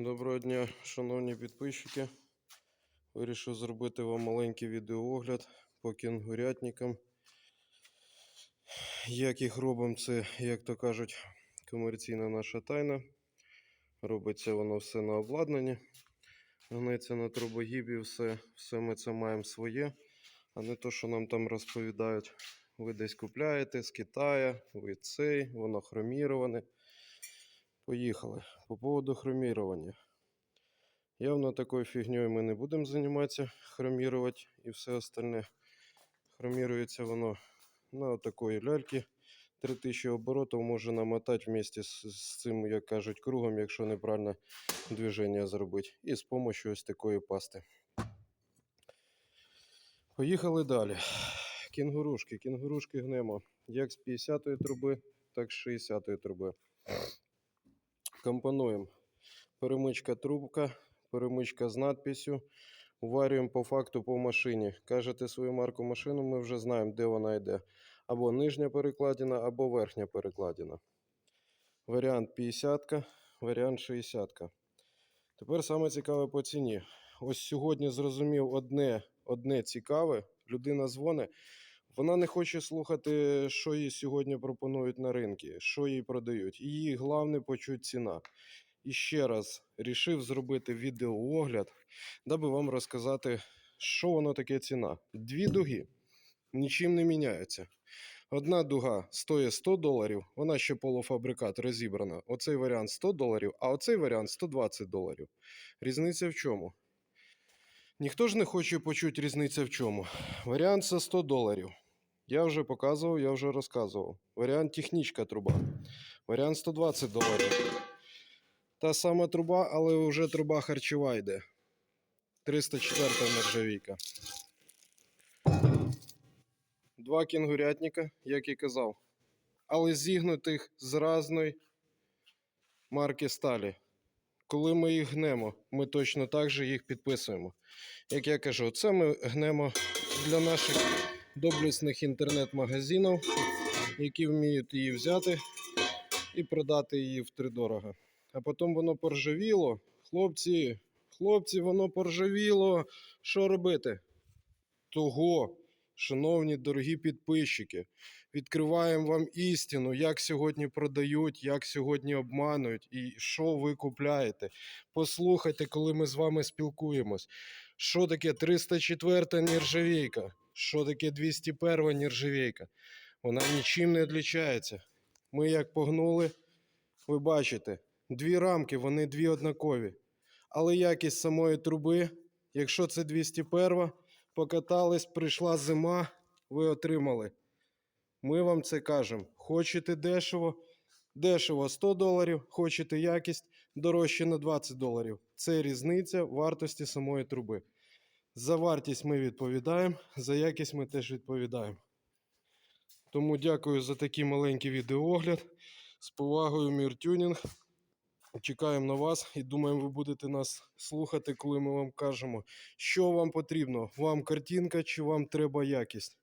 Доброго дня, шановні підписчики. Вирішив зробити вам маленький відеоогляд по кінгурятникам. Як їх робимо, це, як то кажуть, комерційна наша тайна. Робиться воно все на обладнанні. Гнеться на трубогібі, все, все ми це маємо своє, а не то, що нам там розповідають. Ви десь купляєте з Китаю, ви цей, воно хроміроване. Поїхали. По поводу хромірування. Явно такою фігньою ми не будемо займатися, хромірувати і все остальне. Хромірується воно на такої ляльки. 3000 оборотів може намотати вместе з, з цим, як кажуть, кругом, якщо неправильно движення зробити. І з допомогою ось такої пасти. Поїхали далі. Кінгурушки. Кінгурушки гнемо як з 50-ї труби, так з 60-ї труби. Компонуємо перемичка трубка, перемичка з надписю. Уварюємо по факту по машині. Кажете свою марку машину, ми вже знаємо, де вона йде. Або нижня перекладина, або верхня перекладина. Варіант 50, варіант 60. Тепер саме цікаве по ціні. Ось сьогодні зрозумів одне, одне цікаве. Людина дзвонить. Вона не хоче слухати, що їй сьогодні пропонують на ринку, що їй продають. Її головне почуть ціна. І ще раз рішив зробити відеоогляд, даби вам розказати, що воно таке ціна. Дві дуги нічим не міняються. Одна дуга стоїть 100 доларів, вона ще полуфабрикат розібрана. Оцей варіант 100 доларів, а оцей варіант 120 доларів. Різниця в чому? Ніхто ж не хоче почути різниця в чому. Варіант за 100 доларів. Я вже показував, я вже розказував. Варіант технічка труба. Варіант 120 доларів. Та сама труба, але вже труба харчова йде. 304 нержавійка. Два кінгурятника, як і казав. Але зігнутих з різної марки сталі. Коли ми їх гнемо, ми точно так же їх підписуємо. Як я кажу, це ми гнемо для наших доблесних інтернет-магазинів, які вміють її взяти і продати її втридорога. А потім воно поржавіло. Хлопці, хлопці, воно поржавіло. Що робити? Того, шановні дорогі підписчики, відкриваємо вам істину, як сьогодні продають, як сьогодні обманують і що ви купляєте. Послухайте, коли ми з вами спілкуємось. Що таке 304 нержавійка? Що таке 201 нержавійка? Вона нічим не відрізняється. Ми як погнули, ви бачите, дві рамки, вони дві однакові. Але якість самої труби, якщо це 201, покатались, прийшла зима, ви отримали. Ми вам це кажемо. Хочете дешево? Дешево 100 доларів, хочете якість дорожче на 20 доларів. Це різниця вартості самої труби. За вартість ми відповідаємо, за якість ми теж відповідаємо. Тому дякую за такий маленький відеоогляд. З повагою Мір Тюнінг. Чекаємо на вас і думаємо, ви будете нас слухати, коли ми вам кажемо, що вам потрібно. Вам картинка чи вам треба якість.